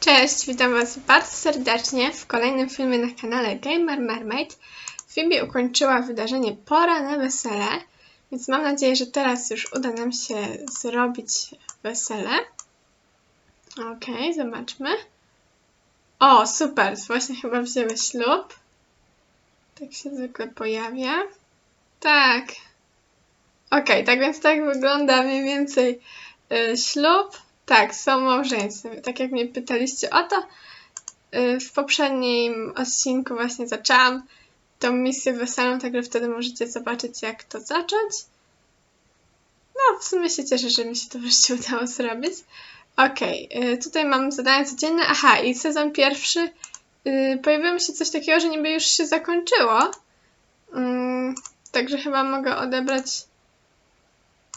Cześć, witam Was bardzo serdecznie w kolejnym filmie na kanale Gamer Mermaid. Phoebe ukończyła wydarzenie Pora na wesele, więc mam nadzieję, że teraz już uda nam się zrobić wesele. Okej, zobaczmy. O, super, właśnie chyba wzięły ślub. Tak się zwykle pojawia. Tak. Okej, tak więc tak wygląda mniej więcej y, ślub. Tak, są małżeństwem. Tak jak mnie pytaliście o to, y, w poprzednim odcinku właśnie zaczęłam tą misję weselną, także wtedy możecie zobaczyć jak to zacząć. No, w sumie się cieszę, że mi się to wreszcie udało zrobić. Okej, y, tutaj mam zadania codzienne. Aha, i sezon pierwszy y, pojawiło się coś takiego, że niby już się zakończyło. Mm, także chyba mogę odebrać.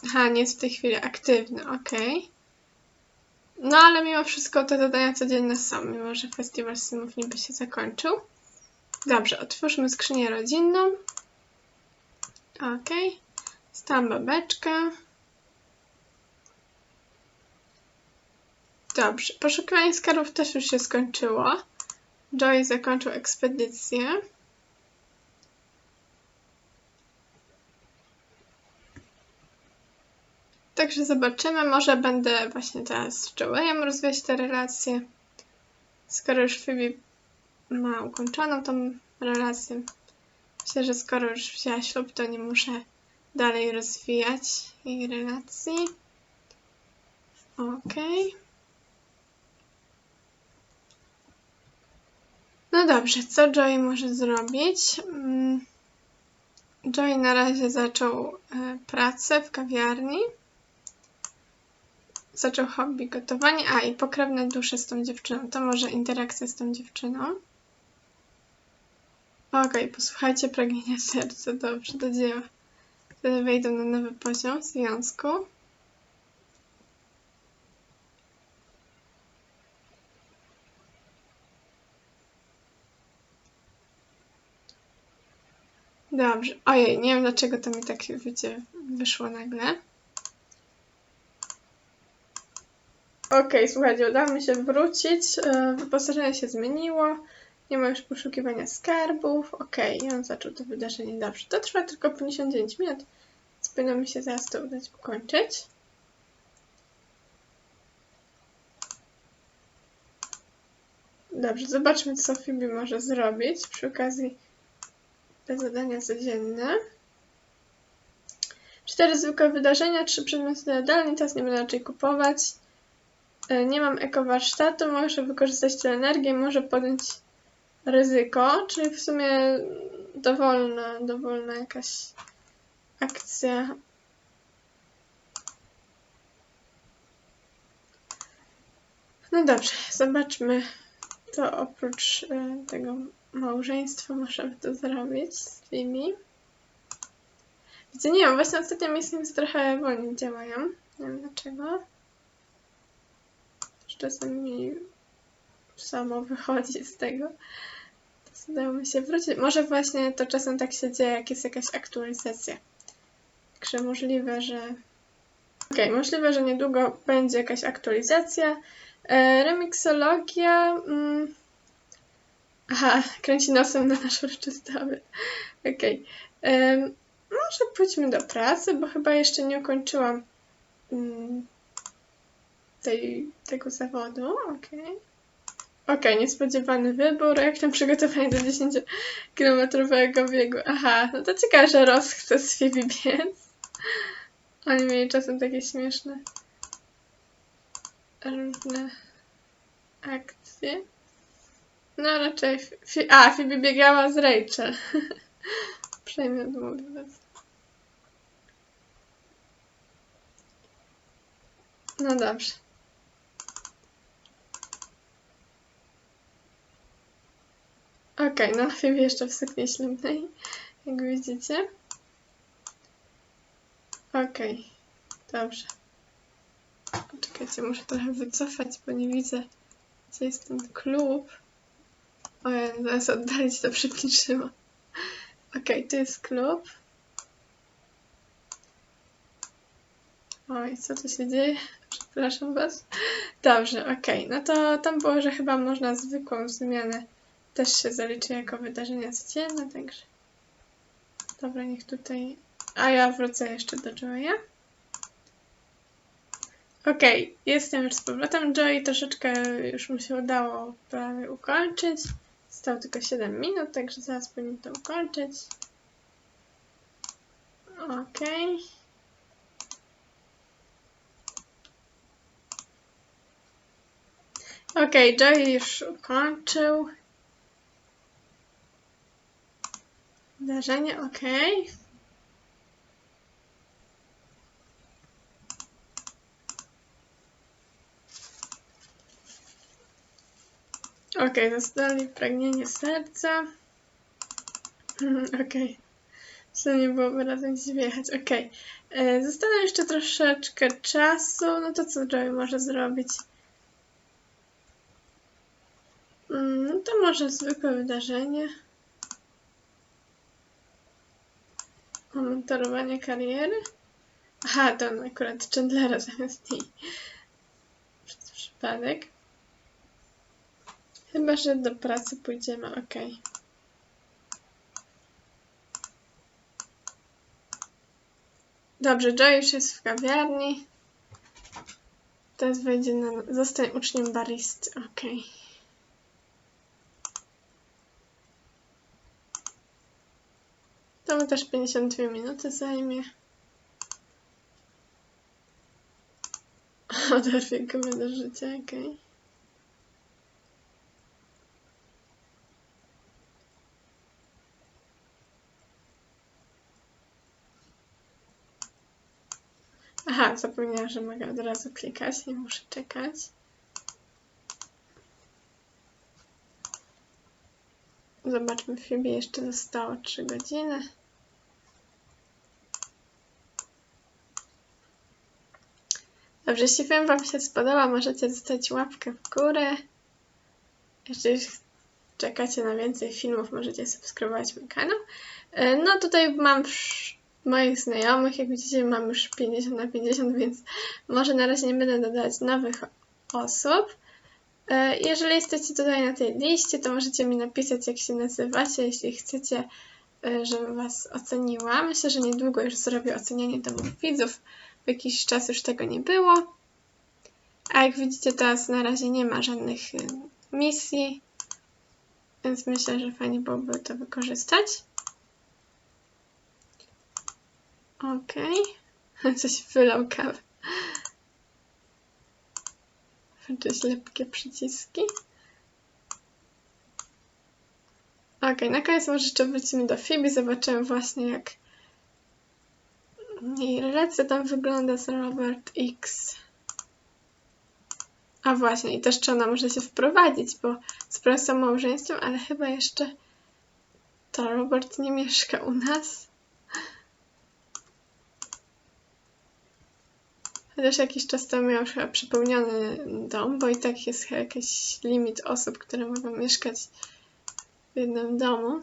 Aha, nie jest w tej chwili aktywny, okej. No ale mimo wszystko te zadania codzienne są, mimo że festiwal simów niby się zakończył. Dobrze, otwórzmy skrzynię rodzinną. Okej. Stałam babeczkę. Dobrze, poszukiwanie skarbów też już się skończyło. Joy zakończył ekspedycję. Także zobaczymy. Może będę właśnie teraz z Joeyem rozwijać te relacje. Skoro już Phoebe ma ukończoną tą relację. Myślę, że skoro już wzięła ślub, to nie muszę dalej rozwijać jej relacji. Okej. No dobrze, co Joey może zrobić? Mm, Joey na razie zaczął e, pracę w kawiarni zaczął hobby gotowanie, a i pokrewne dusze z tą dziewczyną. To może interakcja z tą dziewczyną. Okej, posłuchajcie pragnienia serca. Dobrze, do dzieła. Wtedy wejdą na nowy poziom związku. Dobrze. Ojej, nie wiem dlaczego to mi tak wiecie, wyszło nagle. Okej, słuchajcie, udało mi się wrócić. e, Wyposażenie się zmieniło. Nie ma już poszukiwania skarbów. Okej, i on zaczął to wydarzenie. Dobrze, to trwa tylko 59 minut, więc mi się zaraz to udać ukończyć. Dobrze, zobaczmy, co Phoebe może zrobić przy okazji te zadania codzienne. Cztery zwykłe wydarzenia, trzy przedmioty jadalni, teraz nie będę raczej kupować. E, Nie mam ekowarsztatu, muszę wykorzystać tę energię, może podjąć ryzyko, czyli w sumie dowolna, dowolna jakaś akcja. No dobrze, zobaczmy, to oprócz e, tego małżeństwa możemy to zrobić z tymi. Widzę, nie wiem, właśnie ostatnio misje trochę wolniej działają. Nie wiem dlaczego czasem mi samo wychodzi z tego. To mi się wrócić. Może właśnie to czasem tak się dzieje, jak jest jakaś aktualizacja. Także możliwe, że. Okej, okay, możliwe, że niedługo będzie jakaś aktualizacja. E, remixologia. Mm. Aha, kręci nosem na nasz uroczysty. Okej. Okay. Może pójdźmy do pracy, bo chyba jeszcze nie ukończyłam mm, tej, tego zawodu. Okej. Okay. Okej, okay, niespodziewany wybór. Jak tam przygotowanie do 10-kilometrowego biegu? Aha, no to ciekawe, że Ross chce z Phoebe biec. Oni mieli czasem takie śmieszne różne akcje. No raczej... Fi A, Phoebe biegała z Rachel. Przejmę mówiąc. No dobrze. Okej, okay, no chyba jeszcze w sukni ślubnej, jak widzicie. Okej, okay, dobrze. Czekajcie, muszę trochę wycofać, bo nie widzę, gdzie jest ten klub. O, ja zaraz oddalić to przybliżyło. Okej, okay, tu jest klub. Oj, co tu się dzieje? Przepraszam was. Dobrze, okej. No to tam było, że chyba można zwykłą zmianę też się zaliczy jako wydarzenia codzienne, także... Dobra, niech tutaj... A ja wrócę jeszcze do Joya. Okej, jestem już z powrotem. Joy troszeczkę już mu się udało prawie ukończyć. Zostało tylko 7 minut, także zaraz powinien to ukończyć. Okej. Okej, Joy już ukończył. Wydarzenie, okej. Okej, dostali pragnienie serca. Okej. Co nie byłoby razem gdzieś wjechać. Okej. Okay. Zostało jeszcze troszeczkę czasu. No to co Joey może zrobić? Mm, No to może zwykłe wydarzenie. Monitorowanie kariery? Aha, to akurat Chandlera zamiast niej. Przez przypadek. Chyba, że do pracy pójdziemy, ok. Dobrze, Joy już jest w kawiarni. Teraz wejdzie na... Zostań uczniem baristy, ok. To mu też 52 minuty zajmie. Oderwie gumę do życia, okej. Okay. Aha, zapomniałam, że mogę od razu klikać, nie muszę czekać. Zobaczmy, w filmie jeszcze zostało 3 godziny. Dobrze, jeśli film Wam się spodobał, możecie zostawić łapkę w górę. Jeżeli czekacie na więcej filmów, możecie subskrybować mój kanał. E, no tutaj mam moich znajomych, jak widzicie mam już 50 na 50, więc może na razie nie będę dodawać nowych osób. E, jeżeli jesteście tutaj na tej liście, to możecie mi napisać, jak się nazywacie, jeśli chcecie, e, żebym Was oceniła. Myślę, że niedługo już zrobię ocenianie domów widzów. W jakiś czas już tego nie było. A jak widzicie, teraz na razie nie ma żadnych e, misji, więc myślę, że fajnie byłoby to wykorzystać. Okej. Coś wylał kawę. Włączyć lepkie przyciski. Ok, na koniec może jeszcze wrócimy do Phoebe. Zobaczymy właśnie jak jej relacja tam wygląda z Robert X. A właśnie, i też czy ona może się wprowadzić, bo sprawia są małżeństwem, ale chyba jeszcze to Robert nie mieszka u nas. Chociaż jakiś czas temu miał chyba przepełniony dom, bo i tak jest jakiś limit osób, które mogą mieszkać w jednym domu.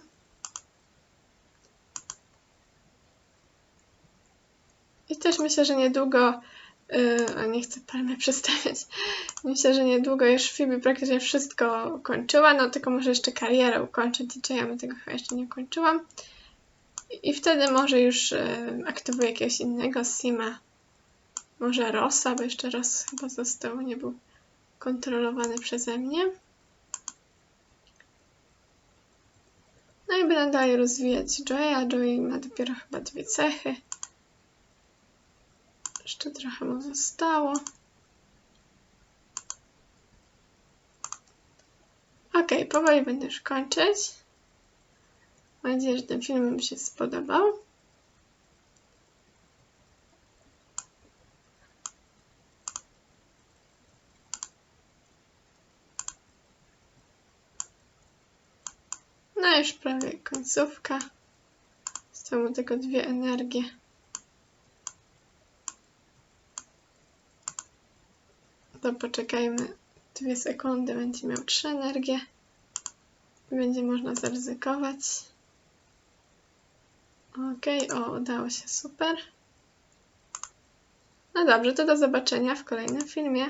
Też myślę, że niedługo, yy, nie chcę palmy przedstawiać, myślę, że niedługo już Phoebe praktycznie wszystko ukończyła, no tylko może jeszcze karierę ukończyć, DJ-a tego chyba jeszcze nie ukończyłam. I, wtedy może już yy, aktywuję jakiegoś innego Sima może Rosa, bo jeszcze raz chyba został, nie był kontrolowany przeze mnie. No i będę dalej rozwijać Joya. Joy ma dopiero chyba dwie cechy. Jeszcze trochę mu zostało. Ok, powoli będę już kończyć. Mam nadzieję, że ten film się spodobał. No już prawie końcówka. Zostały tylko dwie energie. To poczekajmy dwie sekundy, będzie miał trzy energie. Będzie można zaryzykować. Ok, o, udało się, super. No dobrze, to do zobaczenia w kolejnym filmie.